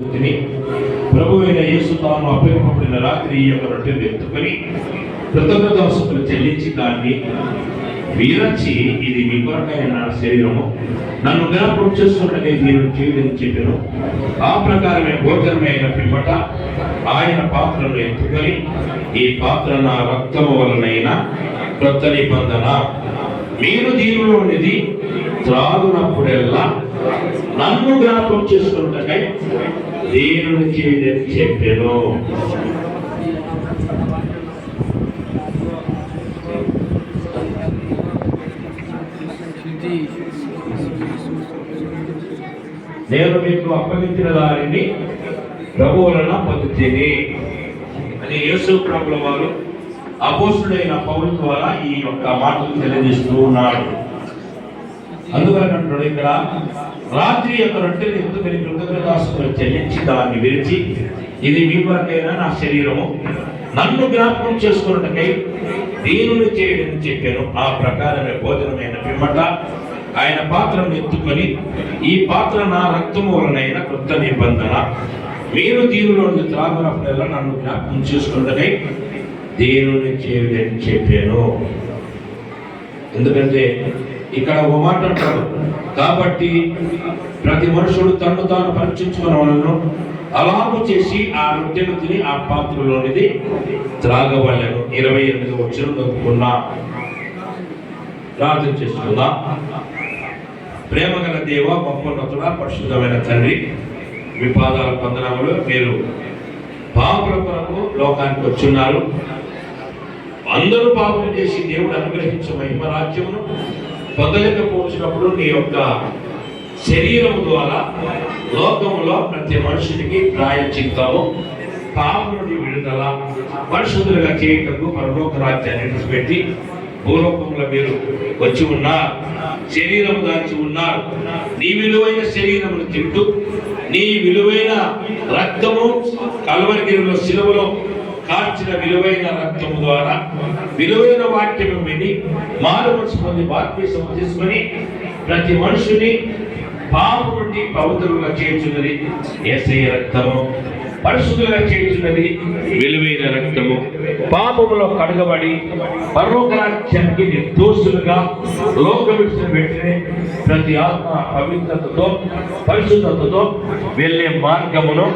తిని ప్రభు అయిన యేసు తాను అప్పగింపబడిన రాత్రి ఈ యొక్క రొట్టెను ఎత్తుకొని కృతజ్ఞతాస్తులు చెల్లించి దాన్ని వీరచి ఇది మీ కొరకైన నా శరీరము. నన్ను జ్ఞాపకం చేసుకున్నట్టే మీరు చేయడం చెప్పాను. ఆ ప్రకారమే భోజనమైన పిమ్మట ఆయన పాత్రను ఎత్తుకొని ఈ పాత్ర నా రక్తము వలనైన క్రొత్త నిబంధన. మీరు దీనిలోనిది త్రాగునప్పుడెల్లా నన్ను జ్ఞాపకం చేసుకున్నట్టకై దేవుని చేయడం చెప్పాను నేను మీకు అప్పగించిన దానిని ప్రభు వలన అని యేసు ప్రభుల వారు అపోసుడైన పౌరు ద్వారా ఈ యొక్క మాటలు తెలియజేస్తూ ఉన్నాడు. అందువలన అంటున్నాడు ఇక్కడ రాత్రి యొక్క రొట్టెలు ఎందుకని కృతజ్ఞతాస్తులు చెల్లించి దాన్ని విరిచి ఇది మీ కొరకైనా నా శరీరము. నన్ను జ్ఞాపకం చేసుకున్నట్టుకై దీనిని చేయడం చెప్పాను. ఆ ప్రకారమే భోజనమైన పిమ్మట ఆయన పాత్రను ఎత్తుకొని ఈ పాత్ర నా రక్తము వలనైన కృత నిబంధన. మీరు దీనిలో త్రాగునప్పుడల్లా నన్ను జ్ఞాపకం చేసుకుంటే దీనిని చేయడని చెప్పాను. ఎందుకంటే ఇక్కడ ఒక మాట అంటారు కాబట్టి ప్రతి మనుషుడు తన్ను తాను పరీక్షించుకున్న వాళ్ళను అలాగు చేసి ఆ రొట్టెను తిని ఆ పాత్రలోనిది త్రాగవలను ఇరవై ఎనిమిది వచ్చిన చదువుకున్నా ప్రార్థన చేసుకుందా ప్రేమ గల దేవ గొప్పనతుడ పరిశుద్ధమైన తండ్రి మీ పాదాల పొందనములు మీరు పాపుల కొరకు లోకానికి వచ్చున్నారు. అందరూ పాపం చేసి దేవుడు అనుగ్రహించే మహిమ రాజ్యమును. పొందలేకపోతున్నప్పుడు నీ యొక్క శరీరము ద్వారా లోకములో ప్రతి మనుషునికి ప్రాయచిత్తము పాపం నుండి విడుదల పరిశుద్ధులుగా చేయటకు పరలోక రాజ్యాన్ని పెట్టి భూలోకంలో మీరు వచ్చి ఉన్నారు శరీరము దాల్చి ఉన్నారు. నీ విలువైన శరీరమును తింటూ నీ విలువైన రక్తము కలవరిగిరిలో శిలువలో కార్చిన విలువైన రక్తం ద్వారా విలువైన వాక్యము విని మారు మనసు పొంది బాప్తీసం తీసుకొని ప్రతి మనుషుని పాము నుండి పవిత్రులుగా చేర్చున్నది ఎస్ఐ రక్తము. పరిశుద్ధులుగా చేర్చున్నది విలువైన రక్తము. పాపములో కడగబడి పర్వకరాజ్యానికి నిర్దోషులుగా లోకవిడిచిన వెంటనే ప్రతి ఆత్మ పవిత్రతతో పరిశుద్ధతతో వెళ్ళే మార్గమును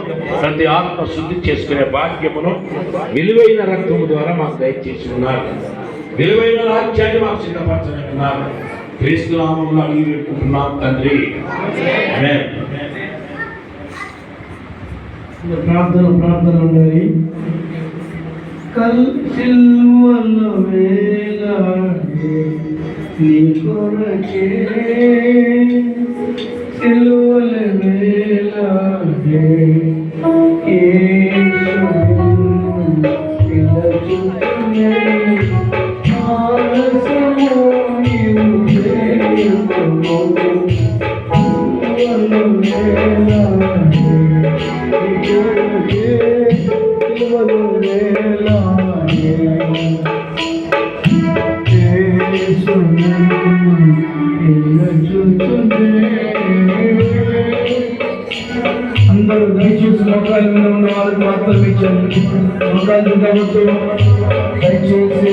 ప్రతి ఆత్మ శుద్ధి చేసుకునే భాగ్యమును విలువైన రక్తము ద్వారా మాకు దయచేసి ఉన్నారు. విలువైన రాజ్యాన్ని మాకు సిద్ధపరచనున్నారు క్రీస్తు నామంలో అడిగి పెట్టుకుంటున్నాం తండ్రి. ప్రార్థన ప్రార్థన ఉన్నది. కల్ సిల్వల వేలాడే నీ కొరకే సిల్వల వేలాడే అందరూ దయచేసి మొక్కల మీద ఉన్న వాళ్ళకి మాత్రం ఇచ్చారు. మొక్కలు కాబట్టి దయచేసి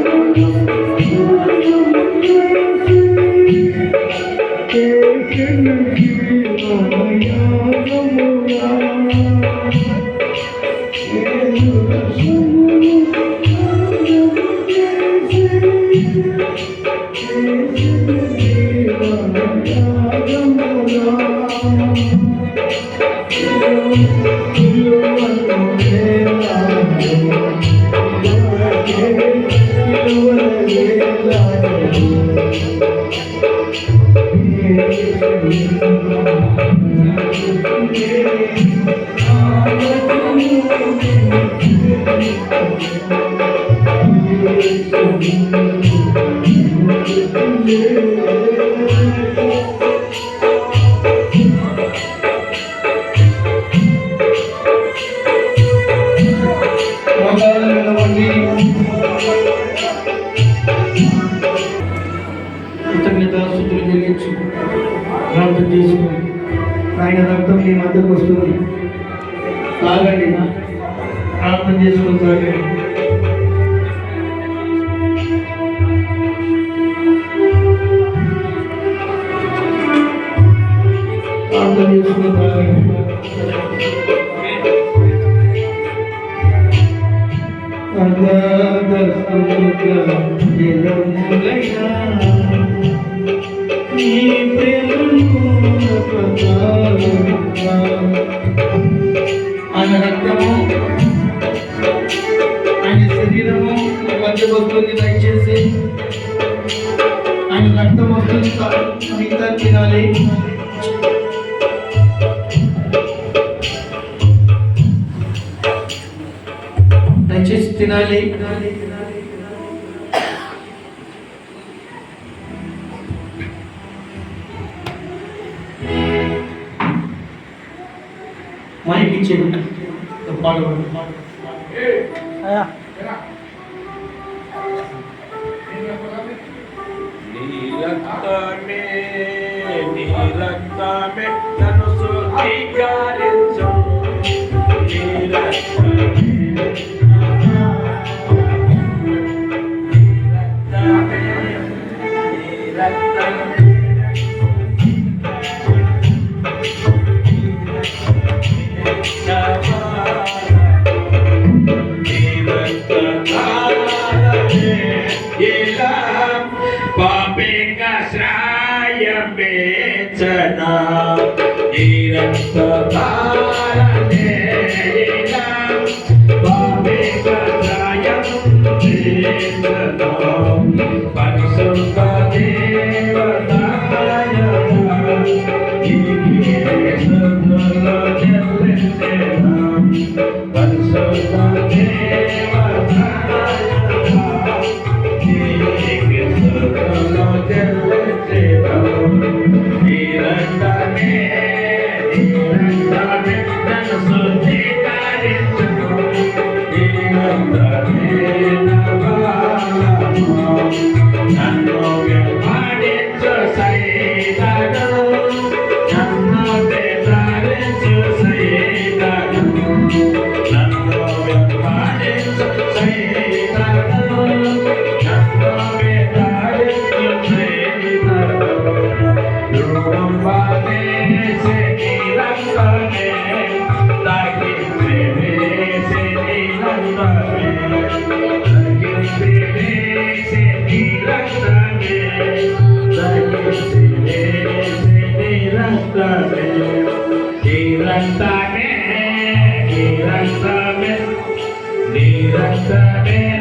ప్రార్థన చేసుకో ఆయన రక్తం మీ మధ్యకు వస్తుంది. తాగండి. ప్రార్థన చేసుకుని తాగండి. ఆయన రక్తము ఆయన శరీరము మధ్య దయచేసి ఆయన రక్తం వస్తుంది మిగతా తినాలి తినాలి మైక్ ఇచ్చేది పాడబడి నీ రక్తమే నీ రక్తమే నన్ను శుద్ధీకరించు నీ పరిశుద్ధ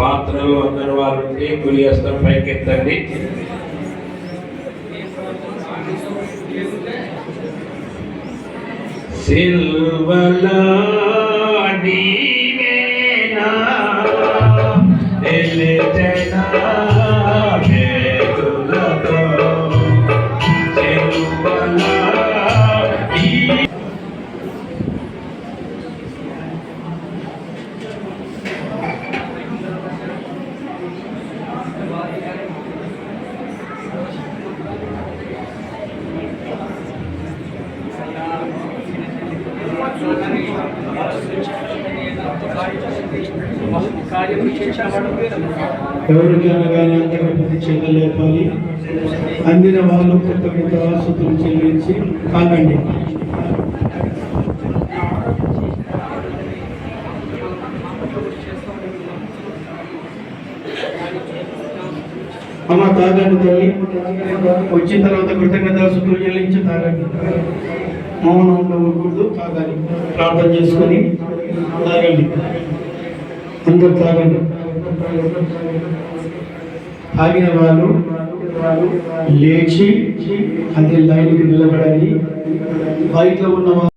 పాత్రలు అందరు వారు కులి హస్తం పైకెత్తండి. సిల్వలాడి ఎవరికైనా కానీ అంతకంటే చెల్లలేపాలి అందిన వాళ్ళు కృతజ్ఞత ఆసుతులు చెల్లించి కాకండి అమ్మ తాగండి తల్లి. వచ్చిన తర్వాత కృతజ్ఞత ఆసుతులు చెల్లించి తాగండి. మౌనం ఉండకూడదు తాగాలి. ప్రార్థన చేసుకొని తాగండి. అందరు తాగండి తాగిన వాళ్ళు లేచి అదే లైన్కి నిలబడాలి బయట ఉన్న